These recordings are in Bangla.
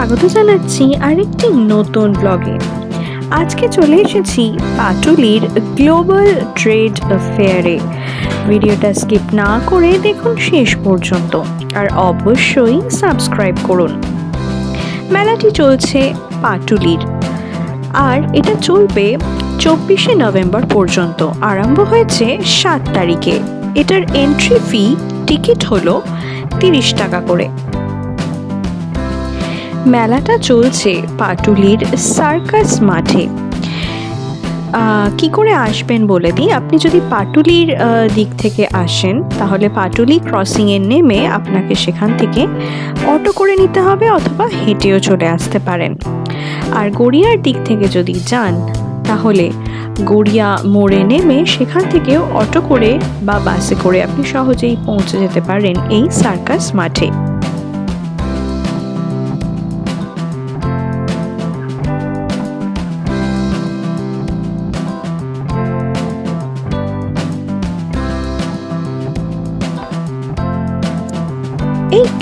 স্বাগত জানাচ্ছি আরেকটি নতুন ব্লগে আজকে চলে এসেছি পাটুলির গ্লোবাল ট্রেড ফেয়ারে ভিডিওটা স্কিপ না করে দেখুন শেষ পর্যন্ত, আর অবশ্যই সাবস্ক্রাইব করুন। মেলাটি চলছে পাটুলির, আর এটা চলবে চব্বিশে নভেম্বর পর্যন্ত, আরম্ভ হয়েছে সাত তারিখে। এটার এন্ট্রি ফি টিকিট হলো তিরিশ টাকা করে। মেলাটা চলছে পাটুলির সার্কাস মাঠে। কি করে আসবেন বলে দিই? আপনি যদি পাটুলির দিক থেকে আসেন, তাহলে পাটুলি ক্রসিংয়ে নেমে আপনাকে সেখান থেকে অটো করে নিতে হবে অথবা হেঁটেও চলে আসতে পারেন। আর গড়িয়ার দিক থেকে যদি যান, তাহলে গড়িয়া মোড়ে নেমে সেখান থেকেও অটো করে বা বাসে করে আপনি সহজেই পৌঁছে যেতে পারেন এই সার্কাস মাঠে।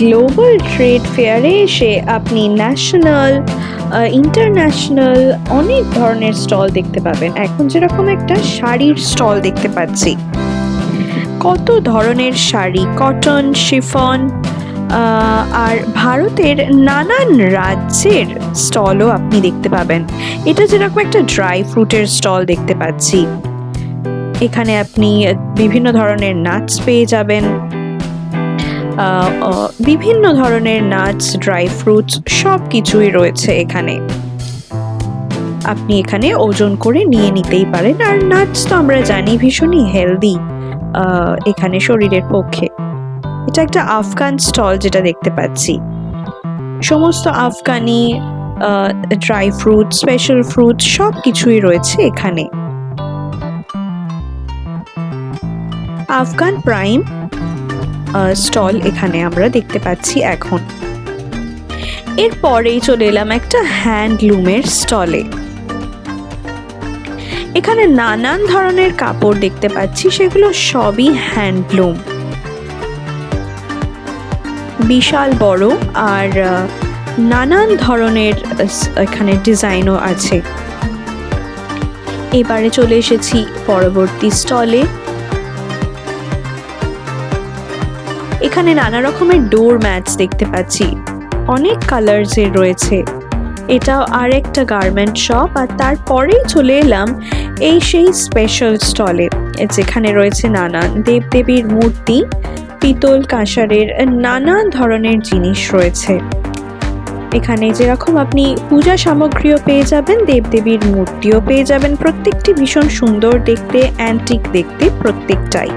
গ্লোবাল ট্রেড ফেয়ারে এসে আপনি ন্যাশনাল ইন্টারন্যাশনাল অনেক ধরনের স্টল দেখতে পাবেন। এখন যেরকম একটা শাড়ির স্টল দেখতে পাচ্ছি। কত ধরনের শাড়ি? কটন শিফন আর ভারতের নানান রাজ্যের স্টলও আপনি দেখতে পাবেন। এটা যেরকম একটা ড্রাই ফ্রুটের স্টল দেখতে পাচ্ছি। এখানে আপনি বিভিন্ন ধরনের নাটস পেয়ে যাবেন। বিভিন্ন ধরনের নাটস ড্রাই ফ্রুটস সব কিছুই রয়েছে এখানে। আপনি এখানে ওজন করে নিয়ে নিতেই পারেন। আর নাটস তো আমরা জানি ভীষণই হেলদি এখানে শরীরের পক্ষে। এটা একটা আফগান স্টল যেটা দেখতে পাচ্ছি। সমস্ত Afghani dry fruit special fruit সব কিছুই রয়েছে এখানে। আফগান প্রাইম স্টল এখানে আমরা দেখতে পাচ্ছি এখন। এরপরেই চলে এলাম একটা হ্যান্ডলুমের স্টলে। এখানে নানান ধরনের কাপড় দেখতে পাচ্ছি, সেগুলো সবই হ্যান্ডলুম। বিশাল বড় আর নানান ধরনের এখানে ডিজাইনও আছে। এবারে চলে এসেছি পরবর্তী স্টলে। এখানে নানা রকমের ডোর ম্যাটস দেখতে পাচ্ছি। অনেক কালার্স এর রয়েছে। এটাও আর একটা গার্মেন্ট শপ আর তারপরেই চলে এলাম এই সেই স্পেশাল স্টলে যেখানে রয়েছে নানান দেবদেবীর মূর্তি, পিতল কাঁসারের নানা ধরনের জিনিস রয়েছে। এখানে যেরকম আপনি পূজা সামগ্রীও পেয়ে যাবেন, দেবদেবীর মূর্তিও পেয়ে যাবেন, প্রত্যেকটি ভীষণ সুন্দর দেখতে অ্যান্টিক দেখতে প্রত্যেকটাই।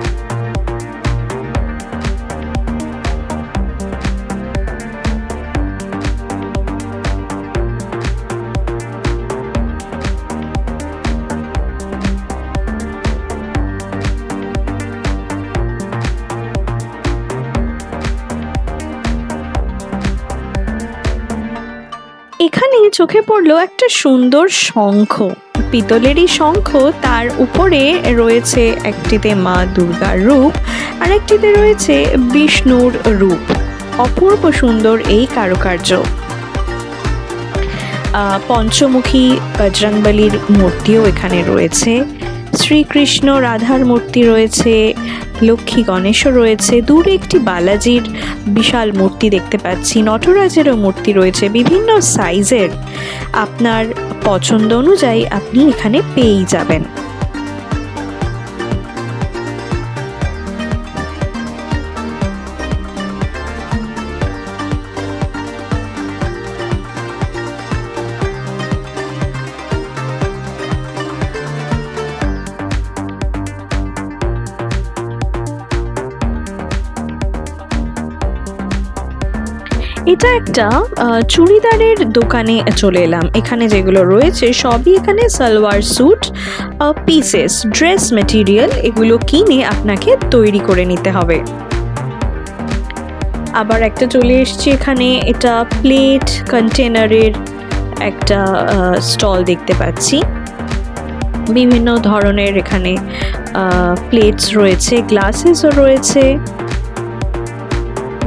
চোখে পড়ল একটা সুন্দর শঙ্খ। পিতলেরই শঙ্খ, তার উপরে রয়েছে একটিতে মা দুর্গার রূপ, আর একটিতে রয়েছে বিষ্ণুর রূপ। অপূর্ব সুন্দর এই কারুকার্য। পঞ্চমুখী বজরংবলির মূর্তিও এখানে রয়েছে। শ্রীকৃষ্ণ রাধার মূর্তি রয়েছে, লক্ষ্মী গণেশও রয়েছে, দূরে একটি বালাজির বিশাল মূর্তি দেখতে পাচ্ছি, নটরাজেরও মূর্তি রয়েছে, বিভিন্ন সাইজের আপনার পছন্দ অনুযায়ী আপনি এখানে পেয়েই যাবেন। এটা একটা চুড়িদারের দোকানে চলে এলাম। এখানে যেগুলো রয়েছে সবই এখানে salwar suit pieces dress material এগুলো কিনে আপনাকে তৈরি করে নিতে হবে। আবার একটা চলে এসছি এখানে, এটা প্লেট কন্টেনারের একটা স্টল দেখতে পাচ্ছি। বিভিন্ন ধরনের এখানে প্লেটস রয়েছে গ্লাসেসও রয়েছে।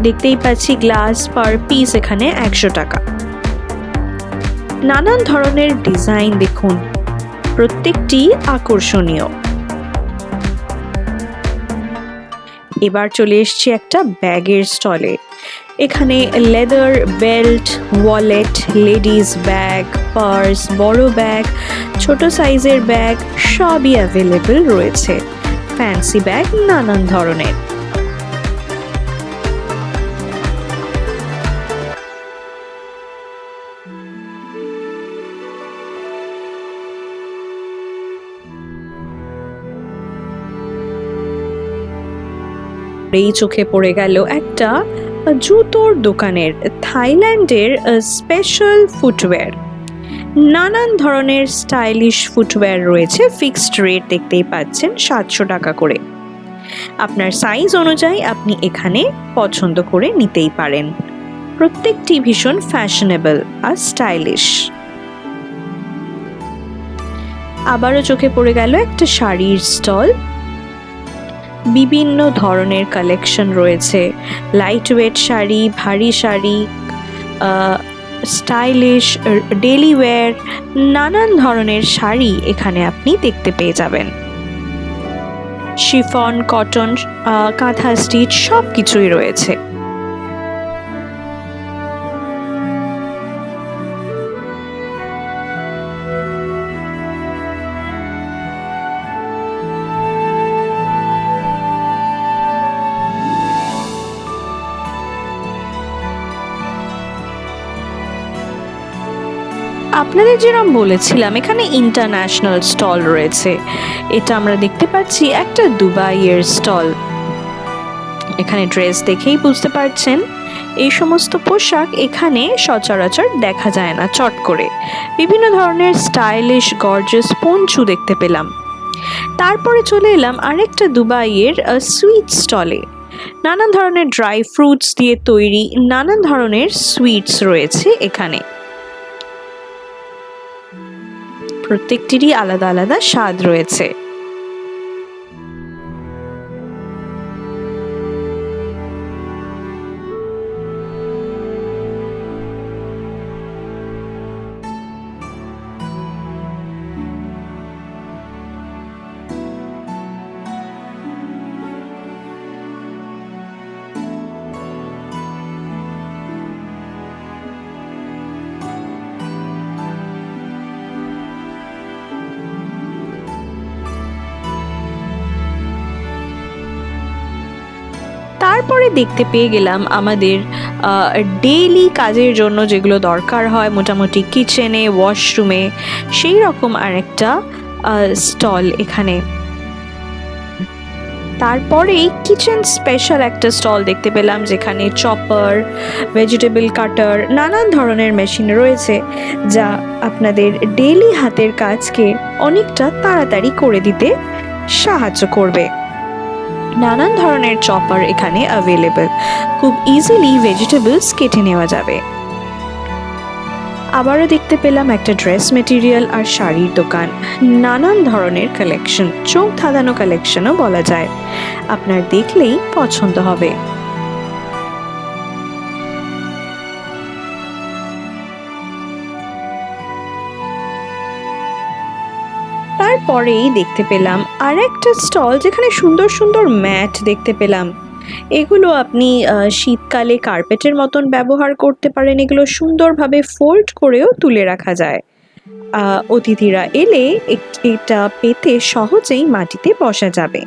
দেখতেই পাচ্ছি গ্লাস পার পিস এখানে একশো টাকা। নানান ধরনের ডিজাইন দেখুন, প্রত্যেকটি আকর্ষণীয়। এবার চলে এসছি একটা ব্যাগের স্টলে এখানে leather belt wallet ladies bag purse বড় ব্যাগ ছোট সাইজের ব্যাগ সবই অ্যাভেলেবল রয়েছে। ফ্যান্সি ব্যাগ নানান ধরনের। এই চোখে পড়ে গেল একটা জুতোর দোকানের থাইল্যান্ডের স্পেশাল ফুটওয়্যার নানান ধরনের স্টাইলিশ ফুটওয়্যার রয়েছে ফিক্সড রেট দেখতেই পাচ্ছেন, সাতশো টাকা করে। আপনার সাইজ অনুযায়ী আপনি এখানে পছন্দ করে নিতেই পারেন। প্রত্যেকটি ভীষণ ফ্যাশনেবল আর স্টাইলিশ আবারও চোখে পড়ে গেল একটা শাড়ির স্টল বিভিন্ন ধরনের কালেকশন রয়েছে। লাইট ওয়েট শাড়ি, ভারী শাড়ি স্টাইলিশ ডেলি ওয়্যার নানান ধরনের শাড়ি এখানে আপনি দেখতে পেয়ে যাবেন। শিফন কটন কাঁথা স্টিচ সব কিছুই রয়েছে। যেরকম বলেছিলাম, এখানে ইন্টারন্যাশনাল স্টল রয়েছে। এটা আমরা দেখতে পাচ্ছি একটা দুবাইয়ের স্টল এখানে ড্রেস দেখেই বুঝতে পারছেন, এই সমস্ত পোশাক এখানে সচরাচর দেখা যায় না, চট করে। বিভিন্ন ধরনের স্টাইলিশ গর্জাস পঞ্চু দেখতে পেলাম। তারপরে চলে এলাম আরেকটা দুবাইয়ের সুইট স্টলে নানান ধরনের ড্রাই ফ্রুটস দিয়ে তৈরি, নানান ধরনের সুইটস রয়েছে এখানে। প্রত্যেকটিরই আলাদা আলাদা স্বাদ রয়েছে। তারপরে দেখতে পেয়ে গেলাম আমাদের ডেইলি কাজের জন্য যেগুলো দরকার হয়, মোটামুটি কিচেনে ওয়াশরুমে সেই রকম আর একটা স্টল এখানে। তারপরেই কিচেন স্পেশাল একটা স্টল দেখতে পেলাম, যেখানে চপার ভেজিটেবল কাটার নানান ধরনের মেশিন রয়েছে, যা আপনাদের ডেইলি হাতের কাজকে অনেকটা তাড়াতাড়ি করে দিতে সাহায্য করবে। নানান ধরনের চপার এখানে অ্যাভেলেবেল খুব ইজিলি ভেজিটেবলস কেটে নেওয়া যাবে। আবারও দেখতে পেলাম একটা ড্রেস মেটেরিয়াল আর শাড়ির দোকান। নানান ধরনের কালেকশন চোখ ধাঁধানো কালেকশনও বলা যায়। আপনার দেখলেই পছন্দ হবে। তারপরেই দেখতে পেলাম আর একটা স্টল যেখানে সুন্দর সুন্দর ম্যাট দেখতে পেলাম। এগুলো আপনি শীতকালে কার্পেটের মতন ব্যবহার করতে পারেন। এগুলো সুন্দরভাবে ফোল্ড করেও তুলে রাখা যায়। অতিথিরা এলে এটা পেতে সহজেই মাটিতে বসা যাবে।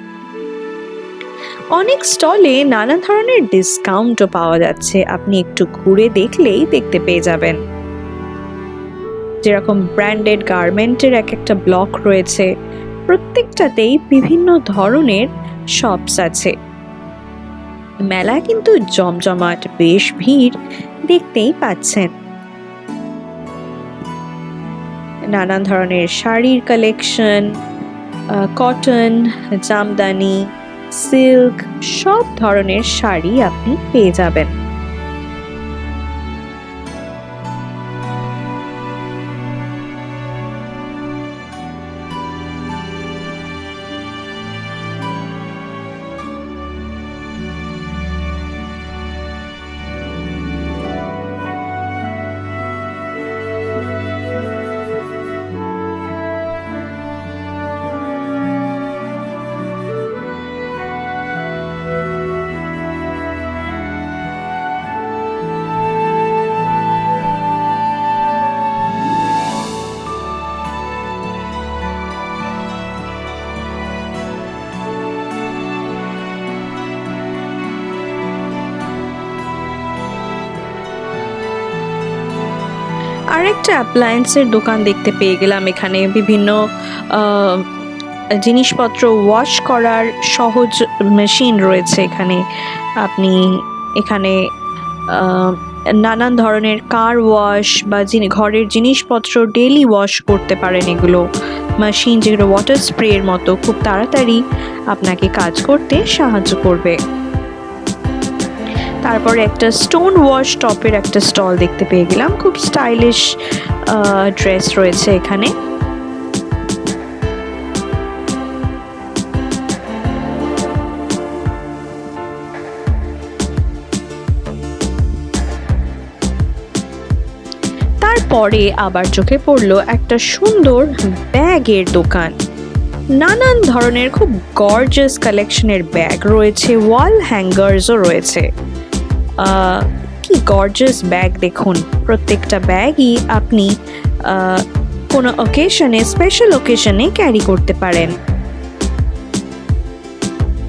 অনেক স্টলে নানা ধরনের ডিসকাউন্টও পাওয়া যাচ্ছে। আপনি একটু ঘুরে দেখলেই দেখতে পেয়ে যাবেন। যেরকম ব্র্যান্ডেড গার্মেন্টের এক একটা ব্লক রয়েছে, প্রত্যেকটাতেই বিভিন্ন ধরনের শপস আছে। মেলা কিন্তু জমজমাট, বেশ ভিড় দেখতেই পাচ্ছেন। নানান ধরনের শাড়ির কালেকশন কটন জামদানি সিল্ক সব ধরনের শাড়ি আপনি পেয়ে যাবেন। আরেকটা অ্যাপ্লায়েন্সের দোকান দেখতে পেয়ে গেলাম এখানে। বিভিন্ন জিনিসপত্র ওয়াশ করার সহজ মেশিন রয়েছে এখানে। আপনি এখানে নানান ধরনের কার ওয়াশ বা ঘরের জিনিসপত্র ডেলি ওয়াশ করতে পারেন এগুলো। মেশিন যেগুলো ওয়াটার স্প্রের মতো, খুব তাড়াতাড়ি আপনাকে কাজ করতে সাহায্য করবে। তারপরে একটা স্টোন ওয়াশ টপের একটা স্টল দেখতে পেয়ে গেলাম। খুব স্টাইলিশ ড্রেস রয়েছে এখানে। তারপরে আবার চোখে পড়ল একটা সুন্দর ব্যাগের দোকান। নানান ধরনের খুব গর্জাস কালেকশনের ব্যাগ রয়েছে ওয়াল হ্যাঙ্গার্সও রয়েছে। কি গর্জাস ব্যাগ দেখুন। প্রত্যেকটা ব্যাগই আপনি কোনো অকেশনে স্পেশাল অকেশনে ক্যারি করতে পারেন।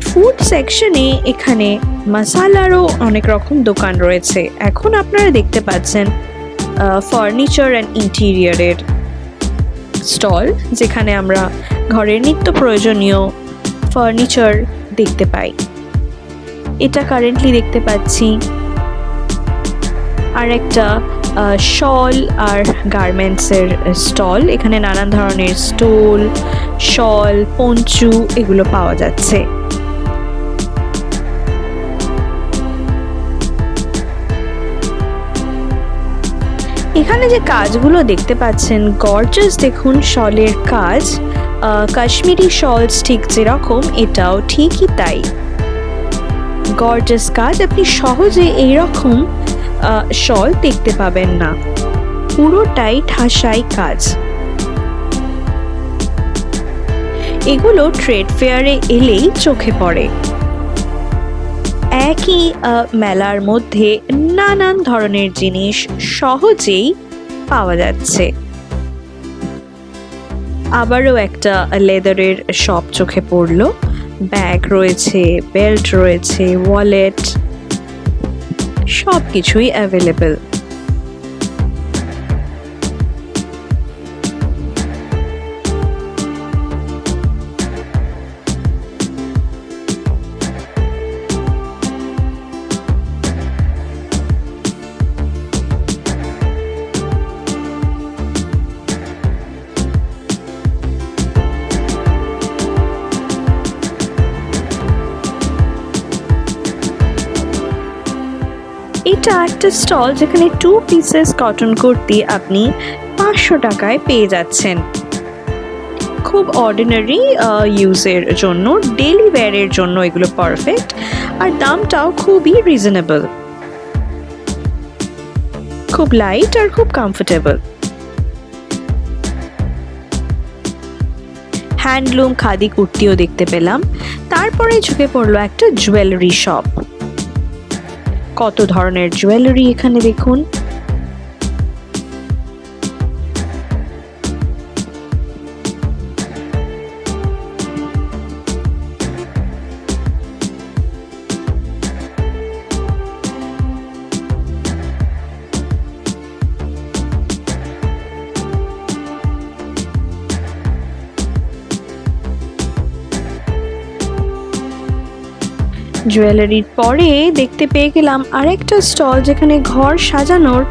ফুড সেকশনে এখানে মশালারও অনেক রকম দোকান রয়েছে। এখন আপনারা দেখতে পাচ্ছেন ফার্নিচার অ্যান্ড ইন্টিরিয়ারের স্টল যেখানে আমরা ঘরের নিত্য প্রয়োজনীয় ফার্নিচার দেখতে পাই। এটা কারেন্টলি দেখতে পাচ্ছি। আর একটা শল আর গার্মেন্টসের স্টল এখানে নানান ধরনের স্টোল শল পঞ্চু এগুলো পাওয়া যাচ্ছে। এখানে যে কাজগুলো দেখতে পাচ্ছেন গর্জাস দেখুন শলের কাজ। কাশ্মীরি শলস ঠিক যেরকম, এটাও ঠিকই তাই। গর্জাস কাজ, আপনি সহজে এইরকম শল দেখতে পাবেন না। পুরোটাই ঠাসাই কাজ। এগুলো ট্রেড ফেয়ারে এলেই চোখে পড়ে। একই মেলার মধ্যে নানান ধরনের জিনিস সহজেই পাওয়া যাচ্ছে। আবারও একটা লেদারের শপ চোখে পড়ল। ব্যাগ রয়েছে বেল্ট রয়েছে ওয়ালেট সব কিছুই অ্যাভেলেবেল এটা একটা স্টল যেখানে টু পিসেস কটন কুর্তি আপনি পাঁচশো টাকায় পেয়ে যাচ্ছেন। খুব অর্ডিনারি ইউজের জন্য ডেলি ওয়্যারের জন্য এগুলো পারফেক্ট আর দামটাও খুবই রিজনেবল খুব লাইট আর খুব কমফোর্টেবল হ্যান্ডলুম খাদি, কুর্তিও দেখতে পেলাম। তারপরে ঝুঁকে পড়ল একটা জুয়েলারি শপ কত ধরনের জুয়েলারি এখানে দেখুন। জুয়েলারির পরে দেখতে পেয়ে গেলাম আরেকটা স্টল যেখানে ঘর সাজানোর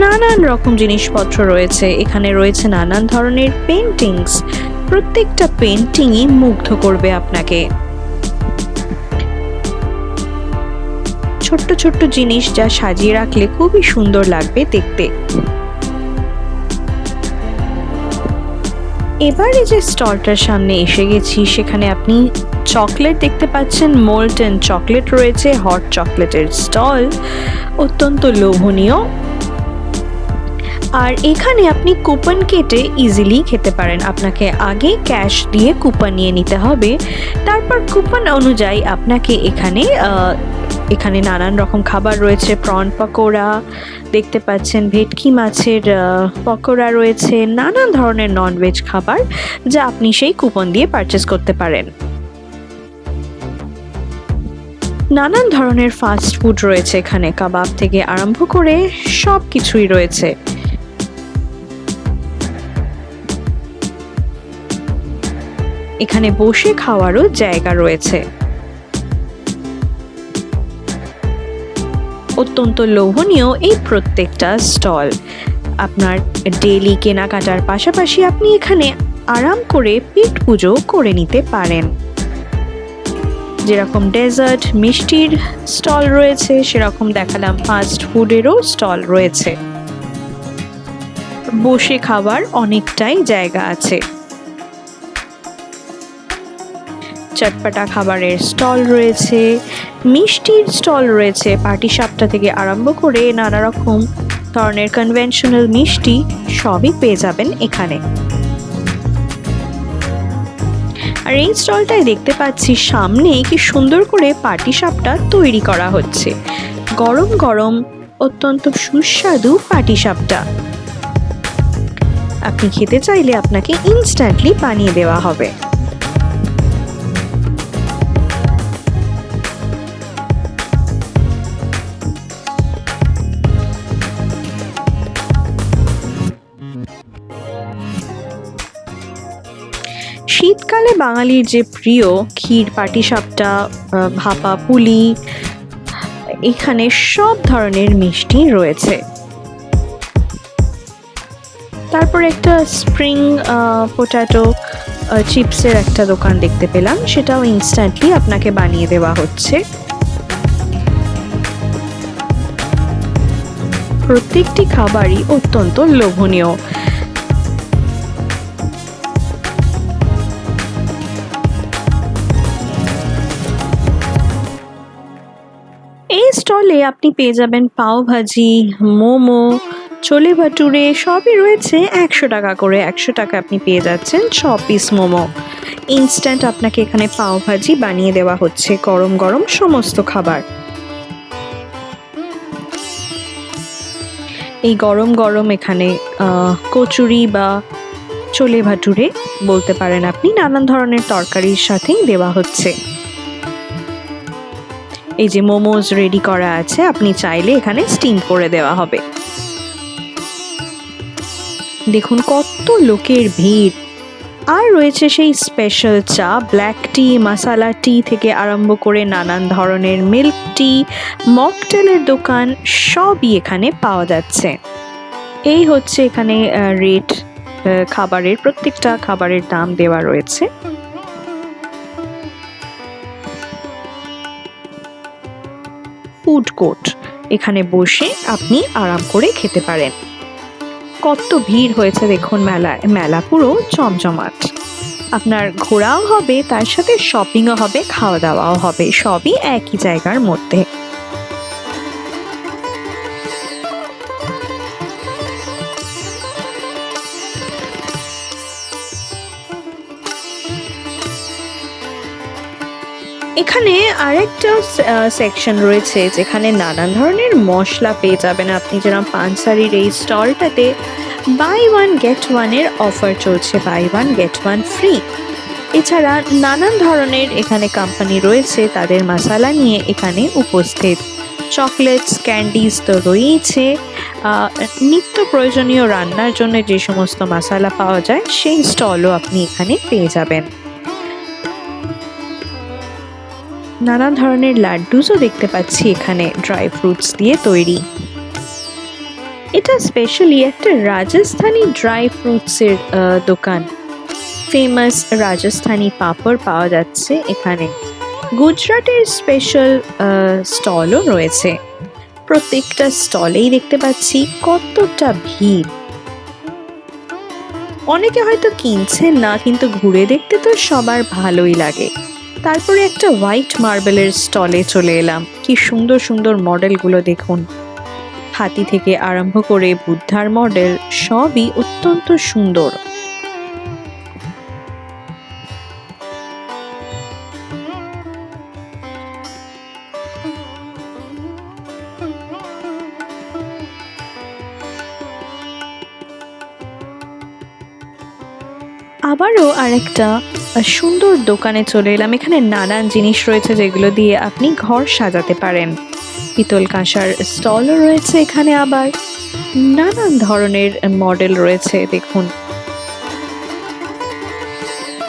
নানান রকম জিনিসপত্র রয়েছে। এখানে রয়েছে নানান ধরনের পেন্টিংস প্রত্যেকটা পেন্টিংই মুগ্ধ করবে আপনাকে। ছোট্ট ছোট্ট জিনিস যা সাজিয়ে রাখলে খুবই সুন্দর লাগবে দেখতে। এবারে যে স্টলটার সামনে এসে গেছি, সেখানে আপনি চকলেট দেখতে পাচ্ছেন। মোল্টেন চকলেট রয়েছে, হট চকলেটের স্টল, অত্যন্ত লোভনীয়। আর এখানে আপনি কুপন কেটে ইজিলি খেতে পারেন। আপনাকে আগে ক্যাশ দিয়ে কুপন নিয়ে নিতে হবে। তারপর কুপন অনুযায়ী আপনাকে এখানে এখানে নানান রকম খাবার রয়েছে, প্রন পকোড়া, দেখতে পাচ্ছেন ভেটকি মাছের পকোড়া রয়েছে, নানান ধরনের ননভেজ খাবার যা আপনি সেই কুপন দিয়ে পারচেস করতে পারেন। নানান ধরনের ফাস্ট ফুড রয়েছে এখানে, কাবাব থেকে আরম্ভ করে সব কিছুই রয়েছে। এখানে বসে খাওয়ারও জায়গা রয়েছে। অত্যন্ত লোভনীয় এই প্রত্যেকটা স্টল। আপনার ডেলি কেনাকাটার পাশাপাশি আপনি এখানে আরাম করে পেট পুজো করে নিতে পারেন। যেরকম ডেজার্ট, মিষ্টির স্টল রয়েছে, সেরকম দেখালাম ফাস্ট ফুডেরও স্টল রয়েছে। বসে খাবার অনেকটাই জায়গা আছে। চটপাটা খাবারের স্টল রয়েছে, মিষ্টির স্টল রয়েছে পাটিসাপটা থেকে আরম্ভ করে নানা রকম ধরনের কনভেনশনাল মিষ্টি সবই পেয়ে যাবেন এখানে। আর এই স্টলটায় দেখতে পাচ্ছি সামনে কি সুন্দর করে পাটিসাপটা তৈরি করা হচ্ছে। গরম গরম অত্যন্ত সুস্বাদু পাটিসাপটা আপনি খেতে চাইলে আপনাকে ইনস্ট্যান্টলি বানিয়ে দেওয়া হবে। শীতকালে বাঙালির যে প্রিয় ক্ষীর, পাটিসাপটা ভাপা, পুলি, এখানে সব ধরনের মিষ্টি রয়েছে। তারপর একটা স্প্রিং পোটাটো চিপসের একটা দোকান দেখতে পেলাম, সেটাও ইনস্ট্যান্টলি আপনাকে বানিয়ে দেওয়া হচ্ছে। প্রত্যেকটি খাবারই অত্যন্ত লোভনীয়। স্টলে আপনি পেয়ে যাবেন পাও ভাজি মোমো, ছোলে ভাটুরে, সবই রয়েছে একশো টাকা করে। একশো টাকা আপনি পেয়ে যাচ্ছেন ছ পিস মোমো। ইনস্ট্যান্ট আপনাকে এখানে পাও ভাজি বানিয়ে দেওয়া হচ্ছে গরম গরম সমস্ত খাবার। এই গরম গরম এখানে কচুরি বা ছোলে ভাটুরে বলতে পারেন আপনি, নানান ধরনের তরকারির সাথেই দেওয়া হচ্ছে। এই যে মোমোজ রেডি করা আছে, আপনি চাইলে এখানে স্টিম করে দেওয়া হবে। দেখুন কত লোকের ভিড়। আর রয়েছে সেই স্পেশাল চা ব্ল্যাক টি মশালা টি থেকে আরম্ভ করে নানান ধরনের মিল্ক টি মকটেলের দোকান, সবই এখানে পাওয়া যাচ্ছে। এই হচ্ছে এখানে রেট খাবারের, প্রত্যেকটা খাবারের দাম দেওয়া রয়েছে। Food court. এখানে বসে আপনি আরাম করে খেতে পারেন। কত ভিড় হয়েছে দেখুন মেলা মেলা পুরো চমচমাট। আপনার ঘোরাও হবে, তার সাথে শপিংও হবে খাওয়া দাওয়াও হবে, সবই একই জায়গার মধ্যে। এখানে আরেকটা সেকশন রয়েছে যেখানে নানান ধরনের মশলা পেয়ে যাবেন। আপনি যেরকম পানসারির এই স্টলটাতে বাই ওয়ান গেট ওয়ানের অফার চলছে buy one get one free এছাড়া নানান ধরনের এখানে কোম্পানি রয়েছে, তাদের মশালা নিয়ে এখানে উপস্থিত। চকলেটস ক্যান্ডিজ তো রয়েছে নিত্য প্রয়োজনীয় রান্নার জন্য যে সমস্ত মশালা পাওয়া যায়, সেই স্টলও আপনি এখানে পেয়ে যাবেন। নানা ধরনের লাড্ডুসও দেখতে পাচ্ছি এখানে ড্রাই ফ্রুটস দিয়ে তৈরি। এটা স্পেশালি একটা রাজস্থানি ড্রাই ফ্রুটসের দোকান। ফেমাস রাজস্থানি পাপড় পাওয়া যাচ্ছে এখানে। গুজরাটের স্পেশাল স্টলও রয়েছে। প্রত্যেকটা স্টলেই দেখতে পাচ্ছি কতটা ভিড়। অনেকে হয়তো কিনছেন না, কিন্তু ঘুরে দেখতে তো সবার ভালোই লাগে। তারপরে একটা হোয়াইট মার্বেলের স্টলে চলে এলাম। কি সুন্দর সুন্দর মডেলগুলো দেখুন। হাতি থেকে আরম্ভ করে বুদ্ধার মডেল সবই অত্যন্ত সুন্দর। আবারও আরেকটা সুন্দর দোকানে চলে এলাম। এখানে নানান জিনিস রয়েছে যেগুলো দিয়ে আপনি ঘর সাজাতে পারেন। পিতল কাঁসার স্টলও রয়েছে এখানে আবার। নানান ধরনের মডেল রয়েছে, দেখুন।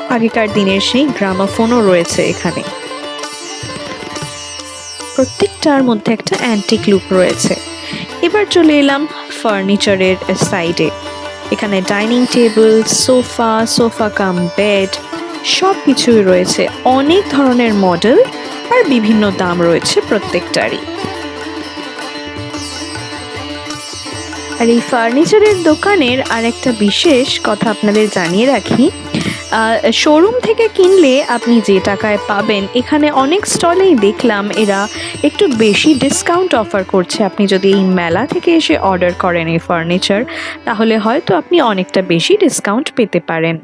আগেকার দিনের সেই গ্রামাফোনও রয়েছে এখানে। প্রত্যেকটার মধ্যে একটা অ্যান্টিক লুক রয়েছে। এবার চলে এলাম ফার্নিচারের সাইডে এখানে dining table sofa sofa cum bed সব কিছুই রয়েছে। অনেক ধরনের মডেল আর বিভিন্ন দাম রয়েছে প্রত্যেকটারই। আর এই ফার্নিচারের দোকানের আর একটা বিশেষ কথা আপনাদের জানিয়ে রাখি। শোরুম থেকে কিনলে আপনি যে টাকায় পাবেন, এখানে অনেক স্টলেই দেখলাম এরা একটু বেশি ডিসকাউন্ট অফার করছে। আপনি যদি এই মেলা থেকে এসে অর্ডার করেন এই ফার্নিচার তাহলে হয়তো আপনি অনেকটা বেশি ডিসকাউন্ট পেতে পারেন।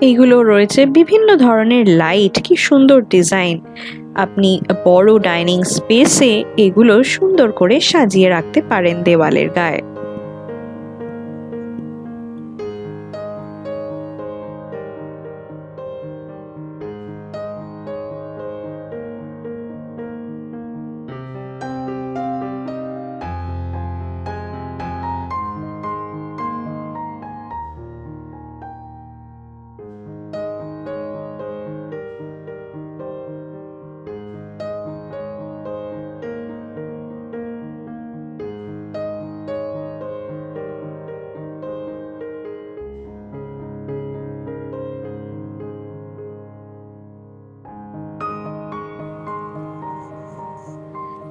এইগুলো রয়েছে বিভিন্ন ধরনের লাইট কি সুন্দর ডিজাইন আপনি বড় ডাইনিং স্পেসে এগুলো সুন্দর করে সাজিয়ে রাখতে পারেন দেওয়ালের গায়ে।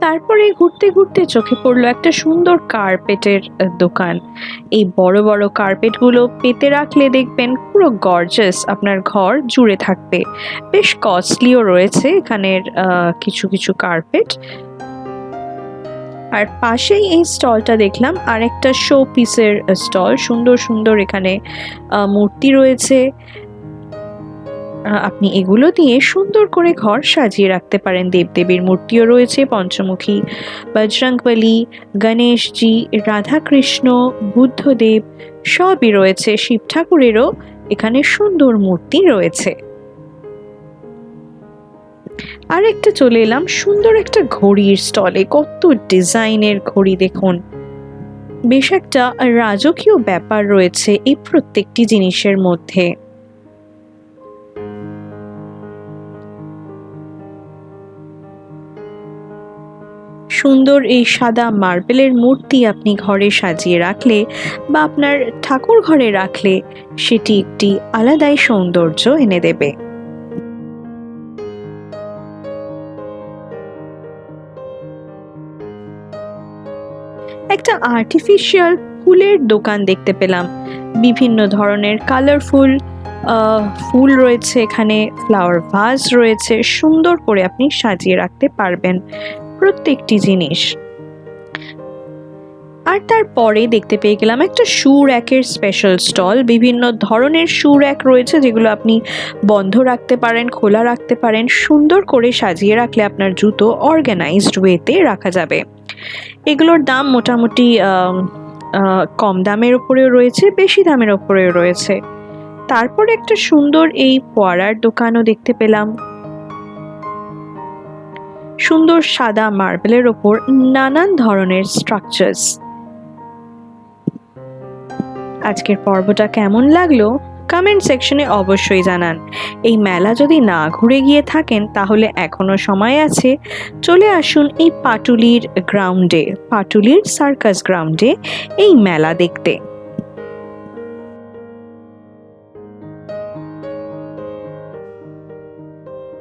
তারপরে ঘুরতে ঘুরতে চোখে পড়ল একটা সুন্দর কার্পেটের দোকান। এই বড় বড় কার্পেটগুলো পেতে রাখলে দেখবেন পুরো গর্জাস আপনার ঘর জুড়ে থাকবে। বেশ কস্টলিও রয়েছে এখানের কিছু কিছু কার্পেট। আর পাশেই এই স্টলটা দেখলাম আর একটা শো পিসের স্টল। সুন্দর সুন্দর এখানে মূর্তি রয়েছে। আপনি এগুলো দিয়ে সুন্দর করে ঘর সাজিয়ে রাখতে পারেন। দেবদেবীর মূর্তিও রয়েছে পঞ্চমুখী। বজরংবলী, গণেশজি, রাধাকৃষ্ণ, বুদ্ধদেব সবই রয়েছে। শিব ঠাকুরেরও এখানে সুন্দর মূর্তি রয়েছে। আর একটা চলে এলাম সুন্দর একটা ঘড়ির স্টলে। কত ডিজাইনের ঘড়ি দেখুন। বেশ একটা রাজকীয় ব্যাপার রয়েছে এই প্রত্যেকটি জিনিসের মধ্যে। সুন্দর এই সাদা মার্বেলের মূর্তি আপনি ঘরে সাজিয়ে রাখলে বা আপনার ঠাকুর ঘরে রাখলে সেটি একটি আলাদাই সৌন্দর্য এনে দেবে। একটা আর্টিফিশিয়াল ফুলের দোকান দেখতে পেলাম। বিভিন্ন ধরনের কালারফুল ফুল রয়েছে এখানে ফ্লাওয়ার ভাজ রয়েছে, সুন্দর করে আপনি সাজিয়ে রাখতে পারবেন। প্রত্যেকটি জিনিস। আর তারপরে দেখতে পেয়ে গেলাম একটা শু র্যাকের স্পেশাল স্টল বিভিন্ন ধরনের শু র্যাক রয়েছে যেগুলো আপনি বন্ধ রাখতে পারেন, খোলা রাখতে পারেন, সুন্দর করে সাজিয়ে রাখলে আপনার জুতো অর্গানাইজড ওয়েতে রাখা যাবে। এগুলোর দাম মোটামুটি কম দামের ওপরেও রয়েছে, বেশি দামের ওপরেও রয়েছে। তারপরে একটা সুন্দর এই পড়ার দোকানও দেখতে পেলাম। সুন্দর সাদা মার্বেলের ওপর নানান ধরনের স্ট্রাকচার্স আজকের পর্বটা কেমন লাগল? কমেন্ট সেকশনে অবশ্যই জানান। এই মেলা যদি না ঘুরে গিয়ে থাকেন, তাহলে এখনও সময় আছে। চলে আসুন এই পাটুলির গ্রাউন্ডে পাটুলির সার্কাস গ্রাউন্ডে এই মেলা দেখতে।